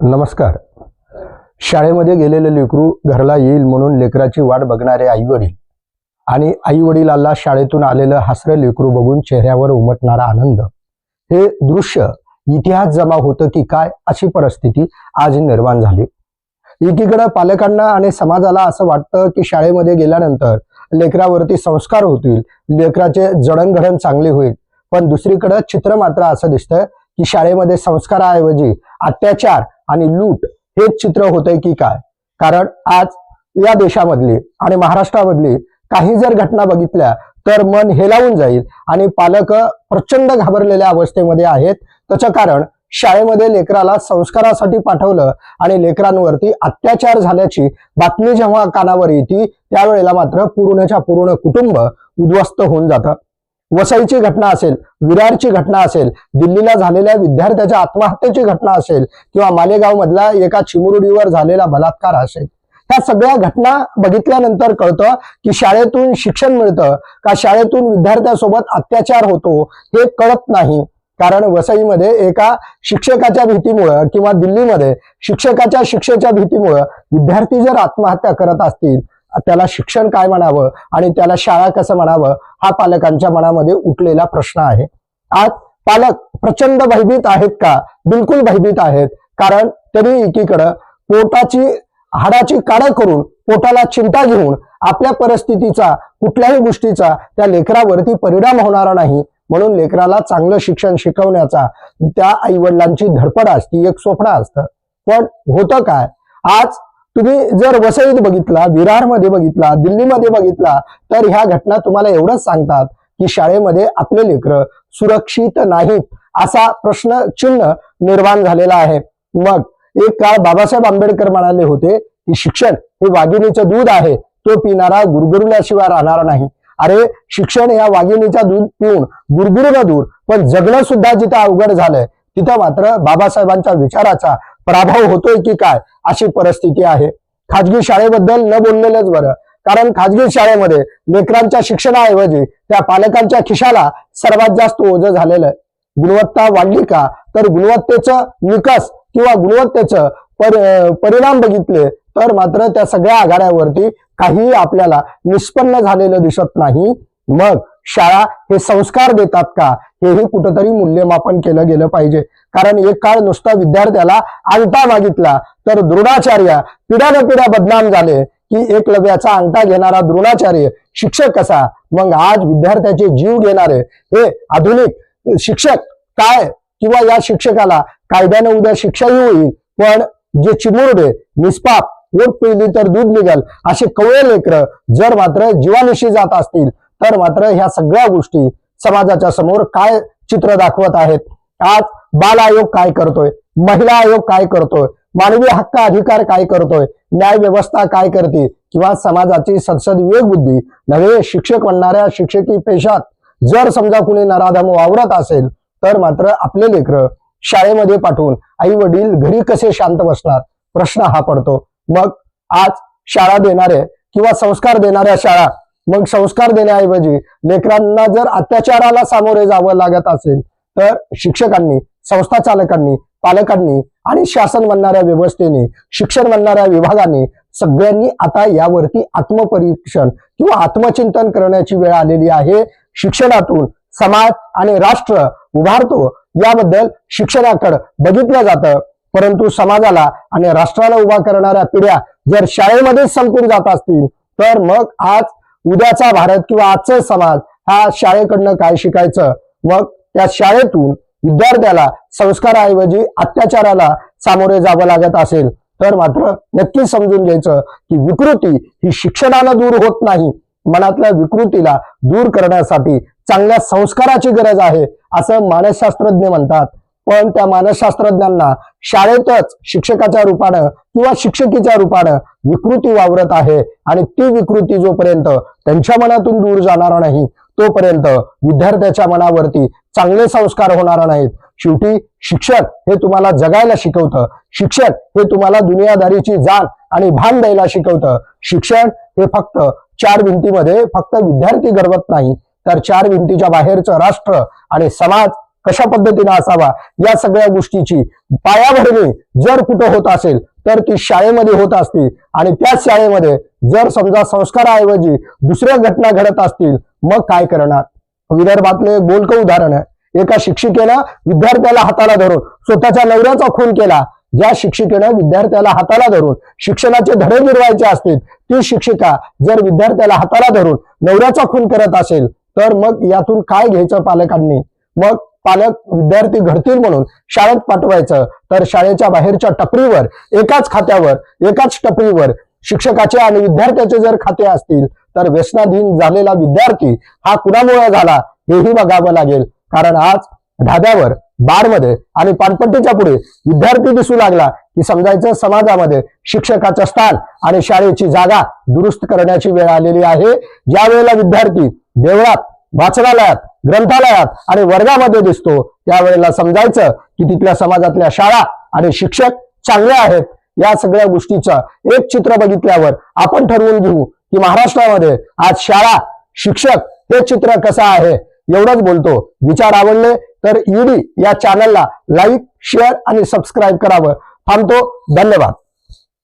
नमस्कार. शाळेमध्ये गेलेलं लेकरू घरला येईल म्हणून लेकराची वाट बघणारे आई वडील आणि आईवडिलाला शाळेतून आलेलं हसरं लेकरू बघून चेहऱ्यावर उमटणारा आनंद. हे दृश्य इतिहास जमा होतं की काय अशी परिस्थिती आज निर्माण झाली. एकीकडे पालकांना आणि समाजाला असं वाटतं की शाळेमध्ये गेल्यानंतर लेकरावरती संस्कार होतील लेकराचे जडणघडण चांगले होईल पण दुसरीकडे चित्र मात्र असं दिसतं की शाळेमध्ये संस्काराऐवजी अत्याचार आणि लूट हेच चित्र होतंय की काय? कारण आज या देशामधली आणि महाराष्ट्रामधली काही जर घटना बघितल्या तर मन हेलावून जाईल आणि पालक प्रचंड घाबरलेल्या अवस्थेमध्ये आहेत. त्याचं कारण शाळेमध्ये लेकराला संस्कारासाठी पाठवलं आणि लेकरांवरती अत्याचार झाल्याची बातमी जेव्हा कानावर येते त्यावेळेला मात्र पूर्णच्या पूर्ण कुटुंब उद्ध्वस्त होऊन जातं. वसईची घटना असेल विरारची घटना असेल दिल्लीला झालेल्या विद्यार्थ्याच्या आत्महत्येची घटना असेल किंवा मालेगाव मधला एका चिमुरडीवर झालेला बलात्कार असेल. ह्या सगळ्या घटना बघितल्यानंतर कळतं की शाळेतून शिक्षण मिळतं का शाळेतून विद्यार्थ्यासोबत अत्याचार होतो हे कळत नाही. कारण वसईमध्ये एका शिक्षकाच्या भीतीमुळं किंवा दिल्लीमध्ये शिक्षकाच्या शिक्षेच्या भीतीमुळं विद्यार्थी जर आत्महत्या करत असतील त्याला शिक्षण काय म्हणावं आणि त्याला शाळा कसं म्हणावं हा पालकांच्या मनामध्ये उठलेला प्रश्न आहे. आज पालक प्रचंड भयभीत आहेत का? बिलकुल भयभीत आहेत. कारण तरी एकीकडं पोटाची हाडाची काढा करून पोटाला चिंता घेऊन आपल्या परिस्थितीचा कुठल्याही गोष्टीचा त्या लेकरावरती परिणाम होणारा नाही. म्हणून लेकराला चांगलं शिक्षण शिकवण्याचा त्या आई वडिलांची धडपड असती एक स्वप्न असतं. पण होतं काय? आज तुम्ही जर वसईत बघितला विरारमध्ये बघितला दिल्लीमध्ये बघितला तर ह्या घटना तुम्हाला एवढंच सांगतात की शाळेमध्ये आपले लेकरं सुरक्षित नाहीत असा प्रश्न चिन्ह निर्माण झालेला आहे. मग एक काळ बाबासाहेब आंबेडकर म्हणाले होते की शिक्षण हे वाघिणीचं दूध आहे तो पिणारा गुरगुरल्याशिवाय राहणार नाही. अरे शिक्षण या वाघिणीचा दूध पिऊन गुरगुरलं दूर पण जगणं सुद्धा जिथं अवघड झालंय तिथं मात्र बाबासाहेबांच्या विचाराचा प्रभाव होतोय की काय? अशी परिस्थिती आहे. खाजगी शाळेबद्दल न बोललेलंच बरं. कारण खाजगी शाळेमध्ये लेकरांच्या शिक्षणाऐवजी त्या पालकांच्या खिशाला सर्वात जास्त ओझं झालेलं आहे. गुणवत्ता वाढली का तर गुणवत्तेचं निकस किंवा गुणवत्तेचं पर परिणाम बघितले तर मात्र त्या सगळ्या आघाड्यावरती काही आपल्याला निष्पन्न झालेलं दिसत नाही. मग शाळा हे संस्कार देतात का? हेही कुठंतरी मूल्यमापन केलं गेलं पाहिजे. कारण एक काळ नुसता विद्यार्थ्याला अंगठा मागितला तर द्रोणाचार्य पिढ्यान पिढ्या बदनाम झाले. की एकलव्याचा अंगठा घेणारा द्रोणाचार्य शिक्षक कसा? मग आज विद्यार्थ्याचे जीव घेणारे हे आधुनिक शिक्षक काय? किंवा या शिक्षकाला कायद्याने उद्या शिक्षाही होईल पण जे चिमुरडे निष्पाप ओट पिळली तर दूध निघाल असे कवळे लेकर जर मात्र जीवानिशी जात असतील तर मात्र ह्या सगळ्या गोष्टी समाजाच्या समोर काय चित्र दाखवत आहेत? आज बाल आयोग काय करतोय? महिला आयोग काय करतोय? मानवी हक्क अधिकार काय करतोय? न्याय व्यवस्था काय करते? किंवा समाजाची सदसद विवेक बुद्धी नव्हे शिक्षक म्हणणाऱ्या शिक्षकी पेशात जर समजा कुणी नराधम वावरत असेल तर मात्र आपले लेकर शाळेमध्ये पाठवून आई वडील घरी कसे शांत बसणार? प्रश्न हा पडतो. मग आज शाळा देणारे किंवा संस्कार देणाऱ्या शाळा मग संस्कार देण्याऐवजी लेकरांना जर अत्याचाराला सामोरे जावं लागत असेल तर शिक्षकांनी संस्था चालकांनी पालकांनी आणि शासन म्हणणाऱ्या व्यवस्थेने शिक्षण म्हणणाऱ्या विभागाने सगळ्यांनी आता यावरती आत्मपरीक्षण किंवा आत्मचिंतन करण्याची वेळ आलेली आहे. शिक्षणातून समाज आणि राष्ट्र उभारतो याबद्दल शिक्षणाकडे बघितलं जातं. परंतु समाजाला आणि राष्ट्राला उभा करणाऱ्या पिढ्या जर शाळेमध्येच संपून जात असतील तर मग आज उद्याचा भारत किंवा आजचा समाज हा शाळेकडनं काय शिकायचं? मग त्या शाळेतून विद्यार्थ्याला संस्काराऐवजी अत्याचाराला सामोरे जावं लागत असेल तर मात्र नक्कीच समजून घ्यायचं की विकृती ही शिक्षणाला दूर होत नाही. मनातल्या विकृतीला दूर करण्यासाठी चांगल्या संस्काराची गरज आहे असं मानसशास्त्रज्ञ म्हणतात. पण त्या मानसशास्त्रज्ञांना शाळेतच शिक्षकाच्या रूपानं किंवा शिक्षकीच्या रूपानं विकृती वावरत आहे आणि ती विकृती जोपर्यंत त्यांच्या मनातून दूर जाणार नाही तोपर्यंत विद्यार्थ्याच्या मनावरती चांगले संस्कार होणार नाहीत. शेवटी शिक्षण हे तुम्हाला जगायला शिकवतं. शिक्षण हे तुम्हाला दुनियादारीची जाण आणि भान द्यायला शिकवतं. शिक्षण हे फक्त चार भिंतीमध्ये फक्त विद्यार्थी घडवत नाही तर चार भिंतीच्या बाहेरचं राष्ट्र आणि समाज कशा पद्धतीने असावा या सगळ्या गोष्टीची पायाभरणी जर कुठं होत असेल तर ती शाळेमध्ये होत असती. आणि त्याच शाळेमध्ये जर समजा संस्काराऐवजी दुसऱ्या घटना घडत असतील मग काय करणार? विदर्भातले बोलक बोलकं उदाहरण आहे. एका शिक्षिकेनं विद्यार्थ्याला हाताला धरून स्वतःच्या नवऱ्याचा खून केला. ज्या शिक्षिकेनं विद्यार्थ्याला हाताला धरून शिक्षणाचे धडे गिरवायचे असतील ती शिक्षिका जर विद्यार्थ्याला हाताला धरून नवऱ्याचा खून करत असेल तर मग यातून काय घ्यायचं पालकांनी? मग पालक विद्यार्थी घडतील म्हणून शाळेत पाठवायचं. तर शाळेच्या बाहेरच्या टपरीवर एकाच खात्यावर एकाच टपरीवर शिक्षकाचे आणि विद्यार्थ्याचे जर खाते असतील तर व्यसनाधीन झालेला विद्यार्थी हा कुणामुळे झाला हेही बघावं लागेल. कारण आज ढाब्यावर बारमध्ये आणि पानपट्टीच्या पुढे विद्यार्थी दिसू लागला की समजायचं समाजामध्ये शिक्षकाचं स्थान आणि शाळेची जागा दुरुस्त करण्याची वेळ आलेली आहे. ज्या वेळेला विद्यार्थी देवळात वाचनालयात ग्रंथालयात आणि वर्गामध्ये दिसतो. त्यावेळेला समजायचं की तिथल्या समाजातल्या शाळा आणि शिक्षक चांगले आहेत. या सगळ्या गोष्टीचं एक चित्र बघितल्यावर आपण ठरवून घेऊ की महाराष्ट्रामध्ये आज शाळा शिक्षक हे चित्र कसं आहे? एवढंच बोलतो. विचार आवडले तर ईडी या चॅनलला लाईक शेअर आणि सबस्क्राईब करावं. थांबतो. धन्यवाद.